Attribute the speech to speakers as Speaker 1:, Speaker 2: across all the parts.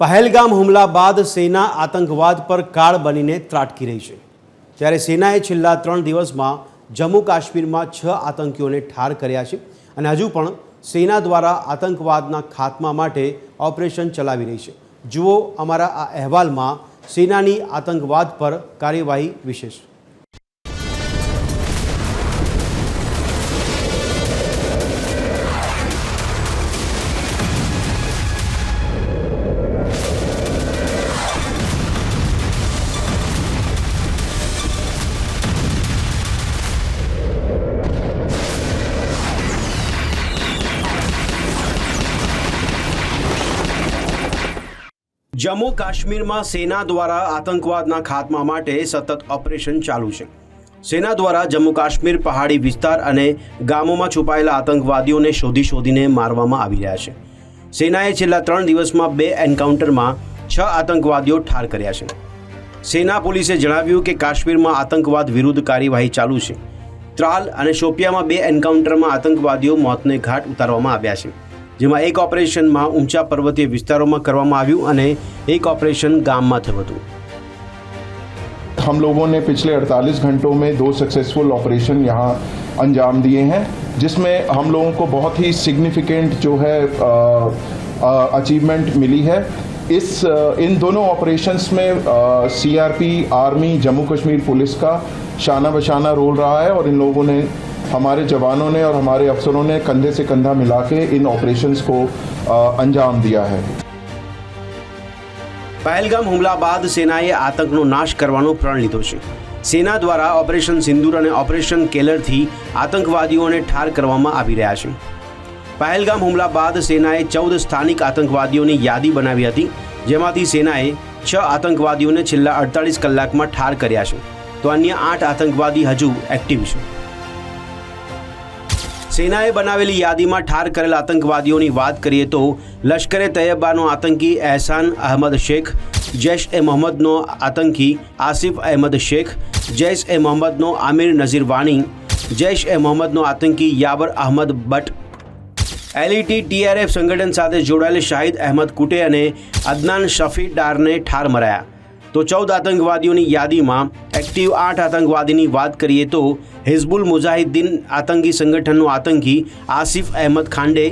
Speaker 1: પહેલગામ હુમલા બાદ સેના આતંકવાદ પર કાળ બનીને ત્રાટકી રહી છે. ત્યારે સેનાએ છેલ્લા ત્રણ દિવસમાં જમ્મુ કાશ્મીરમાં છ આતંકીઓને ઠાર કર્યા છે અને હજુ પણ સેના દ્વારા આતંકવાદના ખાત્મા માટે ઓપરેશન ચલાવી રહી છે. જુઓ અમારા આ અહેવાલમાં સેનાની આતંકવાદ પર કાર્યવાહી વિશેષ. જમ્મુ કાશ્મીરમાં સેના દ્વારા આતંકવાદના ખાત્મા માટે સતત ઓપરેશન ચાલુ છે. સેના દ્વારા જમ્મુ કાશ્મીર પહાડી વિસ્તાર અને ગામોમાં છુપાયેલા આતંકવાદીઓને શોધી શોધીને મારવામાં આવી રહ્યા છે. સેનાએ છેલ્લા ત્રણ દિવસમાં બે એન્કાઉન્ટરમાં છ આતંકવાદીઓ ઠાર કર્યા છે. સેના પોલીસે જણાવ્યું કે કાશ્મીરમાં આતંકવાદ વિરુદ્ધ કાર્યવાહી ચાલુ છે. ત્રાલ અને શોપિયામાં બે એન્કાઉન્ટરમાં આતંકવાદીઓ મોતને ઘાટ ઉતારવામાં આવ્યા છે. જેમાં એક ઓપરેશનમાં ઊંચા પર્વતીય વિસ્તારોમાં કરવામાં આવ્યું અને એક ઓપરેશન ગામમાં થયું હતું
Speaker 2: हम लोगों ने पिछले 48 घंटों में दो सक्सेसफुल ऑपरेशन यहाँ अंजाम दिए हैं जिसमें हम लोगों को बहुत ही सिग्निफिकेंट जो है अचीवमेंट मिली है इस अ, इन दोनों ऑपरेशंस में CRP army Jammu Kashmir police का शाना बशाना रोल रहा है और इन लोगों ने हमारे जवानों ने और हमारे अफसरों ने कंधे से कंधा मिला के इन ऑपरेशंस को अ, अंजाम दिया है
Speaker 1: પહેલગામ હુમલા બાદ સેનાએ આતંકનો નાશ કરવાનો પ્રણ લીધો છે સેના દ્વારા ઓપરેશન સિંદૂર અને ઓપરેશન કેલરથી આતંકવાદીઓને ઠાર કરવામાં આવી રહ્યા છે પહેલગામ હુમલા બાદ સેનાએ ચૌદ સ્થાનિક આતંકવાદીઓની યાદી બનાવી હતી જેમાંથી સેનાએ છ આતંકવાદીઓને છેલ્લા અડતાલીસ કલાકમાં ઠાર કર્યા છે તો અન્ય આઠ આતંકવાદી હજુ એક્ટિવ છે સેનાએ બનાવેલી યાદીમાં ઠાર કરેલ આતંકવાદીઓની વાત કરીએ તો લશ્કરે તૈયબાનો આતંકી એહસાન અહમદ શેખ, જૈશ એ મોહમ્મદનો આતંકી આસિફ અહેમદ શેખ, જૈશ એ મોહમ્મદનો આમિર નઝીર વાણી, જૈશ એ મોહમ્મદનો આતંકી યાબર અહમદ બટ એલઈટી, ટીઆરએફ સંગઠન સાથે જોડાયેલ શાહિદ અહેમદ કુટે અને અદનાન શફી ડારને ઠાર મરાયા. તો ચૌદ આતંકવાદીઓની યાદીમાં એક્ટિવ આઠ આતંકવાદીની વાત કરીએ તો હિઝબુલ મુજાહિદ્દીન આતંકી સંગઠનનો આતંકી આસિફ અહેમદ ખાંડે,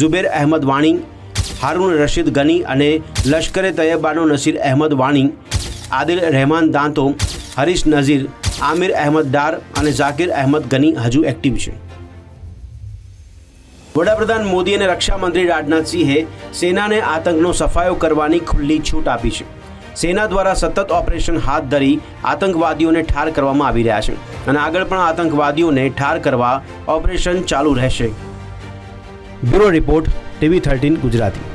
Speaker 1: ઝુબેર અહેમદ વાણી, હારૂન રશીદ ગની અને લશ્કરે તૈયબાનો નસીર અહેમદ વાણી, આદિલ રહેમાન દાંતો, હરીશ નઝીર, આમિર અહેમદ ડાર અને ઝાકિર અહેમદ ગની હજુ એક્ટિવ છે. વડાપ્રધાન મોદી અને રક્ષામંત્રી રાજનાથસિંહે સેનાને આતંકનો સફાયો કરવાની ખુલ્લી છૂટ આપી છે. સેના દ્વારા સતત ઓપરેશન હાથ ધરી આતંકવાદીઓને ઠાર કરવામાં આવી રહ્યા છે અને આગળ પણ આતંકવાદીઓને ઠાર કરવા ઓપરેશન ચાલુ રહેશે. Bureau report TV thirteen Gujarati.